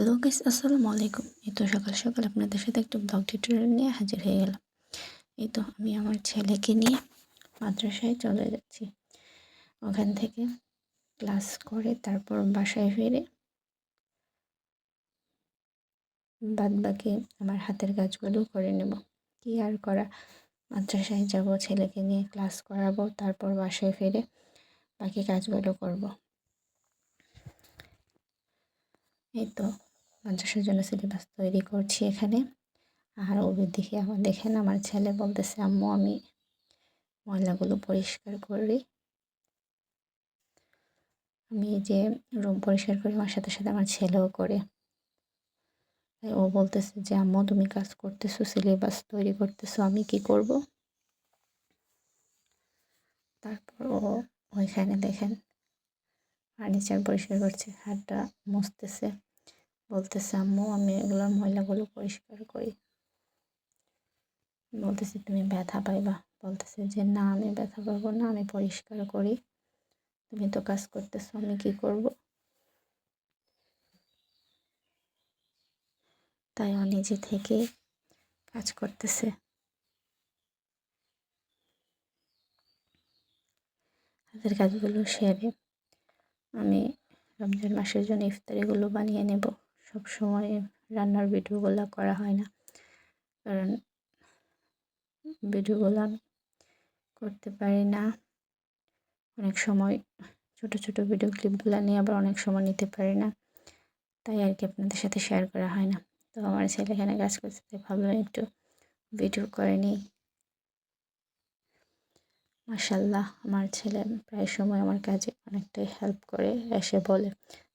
Hello guys আসসালামু আলাইকুম এই তো সকাল সকাল আপনাদের সাথে একটু ব্লগ টিউটোরিয়াল নিয়ে হাজির হয়ে গেলাম। এই তো আমি আমার ছেলেকে নিয়ে মাদ্রাসায় চলে যাচ্ছি। ওখান থেকে ক্লাস করে তারপর বাসায় ফিরে বাদ বাকি আমার হাতের কাজগুলো করে নেব। কি আর করা? মাদ্রাসায় যাব, ছেলেকে নিয়ে ক্লাস করাবো, তারপর বাসায় ফিরে বাকি কাজগুলো করব। এই তো মাদ্রাসার জন্য সিলেবাস তৈরি করছি এখানে। আর ওর দিকে আমার দেখেন আমার ছেলে বলতেছে, আম্মু, আমি ময়লাগুলো পরিষ্কার করি। আমি যে রুম পরিষ্কার করি, আমার সাথে সাথে আমার ছেলেও করে। তাই ও বলতেছে যে, আম্মু, তুমি কাজ করতেছো সিলেবাস তৈরি করতেছো, আমি কি করব? তারপর ও ওইখানে দেখেন ফার্নিচার পরিষ্কার করছে, হাতটা মুছতেছে। বলতেছে, আম্মু, আমি এগুলোর ময়লাগুলো পরিষ্কার করি। বলতেছে, তুমি ব্যথা পাইবা। বলতেছে যে, না, আমি ব্যথা পাবো না, আমি পরিষ্কার করি। তুমি তো কাজ করতেছো, আমি কি করব? তাই ও নিজে থেকে কাজ করতেছে। হাতের কাজগুলো সেরে আমি রমজান মাসের জন্য ইফতারিগুলো বানিয়ে নেব। সব সময় রান্নার ভিডিওগুলো করা হয় না। কারণ ভিডিওগুলো করতে পারি না। অনেক সময় ছোট ছোট ভিডিও ক্লিপগুলো নিয়ে আবার অনেক সময় নিতে পারি না। তাই আর কি আপনাদের সাথে শেয়ার করা হয় না। তো আমার ছেলে এখানে কাজ করতে তাই ভাবলাম একটু ভিডিও করে নিই। মাসাল্লাহ আমার ছেলে প্রায় সময় আমার কাজে অনেকটাই হেল্প করে, এসে বলে।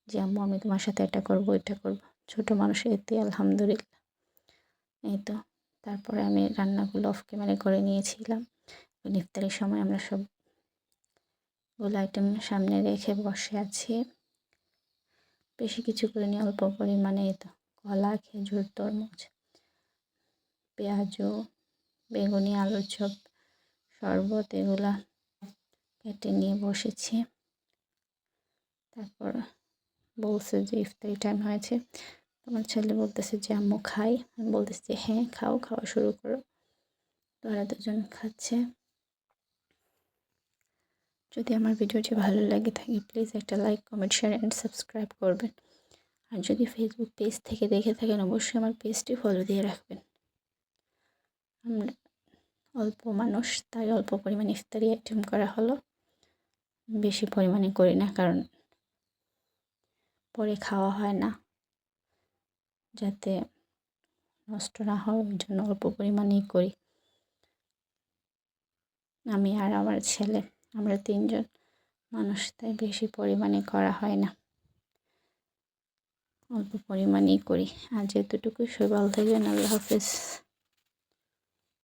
যে, আম্মু, আমি তোমার সাথে এটা করব এটা করব। ছোটো মানুষ এতে আলহামদুলিল্লাহ। এই তো, তারপরে আমি রান্নাগুলো অফ ক্যামেরা করে নিয়েছিলাম। ইফতারের সময় আমরা সবগুলো আইটেম সামনে রেখে বসে আছি। বেশি কিছু করে নিয়ে অল্প পরিমাণে এই তো, কলা, খেজুর, তরমুজ, পেঁয়াজু, বেগুনি, আলুর চপ শরবত, এগুলা কেটে নিয়ে বসেছি। তারপর বলছে যে ইফতারি টাইম হয়েছে। তোমার ছেলে বলতেছে যে, আম্মু, খাই। আমি বলতেছি যে হ্যাঁ খাও, খাওয়া শুরু করো। তোরা দুজন খাচ্ছে। যদি আমার ভিডিওটি ভালো লাগে থাকে প্লিজ একটা like comment share and subscribe করবেন। আর যদি ফেসবুক পেজ থেকে দেখে থাকেন, অবশ্যই আমার পেজটি ফলো দিয়ে রাখবেন। আমরা অল্প মানুষ, তাই অল্প পরিমাণে ইফতারি আইটেম করা হলো। বেশি পরিমাণে করি না, কারণ পরে খাওয়া হয় না। যাতে নষ্ট না হয়, ওই জন্য অল্প পরিমাণেই করি। আমি আর আমার ছেলে, আমরা তিনজন মানুষ, তাই বেশি পরিমাণে করা হয় না। অল্প পরিমাণেই করি। আর যেতটুকু সবাই ভালো থাকবেন আল্লাহ হাফেজ।